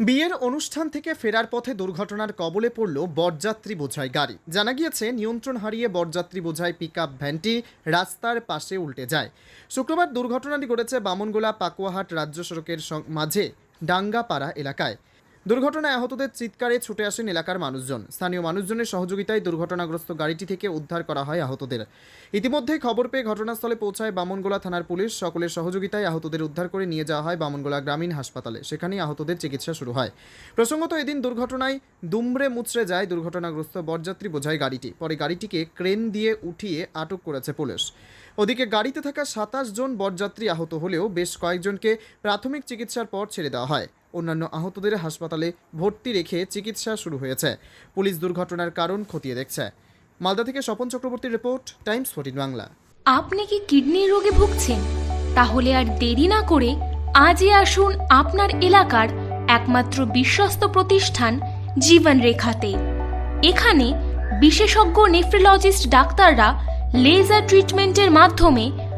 বিয়ের অনুষ্ঠান থেকে ফেরার পথে দুর্ঘটনার কবলে পড়ল বরযাত্রী বোঝাই গাড়ি। জানা গিয়েছে, নিয়ন্ত্রণ হারিয়ে বরযাত্রী বোঝাই পিক ভ্যানটি রাস্তার পাশে উল্টে যায়। শুক্রবার দুর্ঘটনাটি ঘটেছে বামনগোলা পাকুয়াহাট রাজ্য সড়কের মাঝে ডাঙ্গাপাড়া এলাকায়। দুর্ঘটনায় আহতদের চিৎকারে ছুটে আসেন এলাকার মানুষজন। স্থানীয় মানুষজনের সহযোগিতায় দুর্ঘটনাগ্রস্ত গাড়িটি থেকে উদ্ধার করা হয় আহতদের। ইতিমধ্যে খবর পেয়ে ঘটনাস্থলে পৌঁছায় বামনগোলা থানার পুলিশ। সকলের সহযোগিতায় আহতদের উদ্ধার করে নিয়ে যাওয়া হয় বামনগোলা গ্রামীণ হাসপাতালে। সেখানেই আহতদের চিকিৎসা শুরু হয়। প্রসঙ্গত এদিন দুর্ঘটনায় দুমড়ে মুচড়ে যায় দুর্ঘটনাগ্রস্ত বরযাত্রী বোঝাই গাড়িটি। পরে গাড়িটিকে ক্রেন দিয়ে উঠিয়ে আটক করেছে পুলিশ। ওদিকে গাড়িতে থাকা সাতাশ জন বরযাত্রী আহত হলেও বেশ কয়েকজনকে প্রাথমিক চিকিৎসার পর ছেড়ে দেওয়া হয়। অন্যান্য আহতদের হাসপাতালে ভর্তি রেখে চিকিৎসা শুরু হয়েছে। পুলিশ দুর্ঘটনার কারণ খতিয়ে দেখছে। মালদা থেকে স্বপন চক্রবর্তীর রিপোর্ট, টাইমস ফোর্টিন বাংলা। আপনি কি কিডনির রোগে ভুগছেন? তাহলে আর দেরি না করে আজই আসুন আপনার এলাকার একমাত্র বিশ্বস্ত প্রতিষ্ঠান জীবন রেখাতে এখানে বিশেষজ্ঞ নেফ্রোলজিস্ট ডাক্তাররা লেজার ট্রিটমেন্টের মাধ্যমে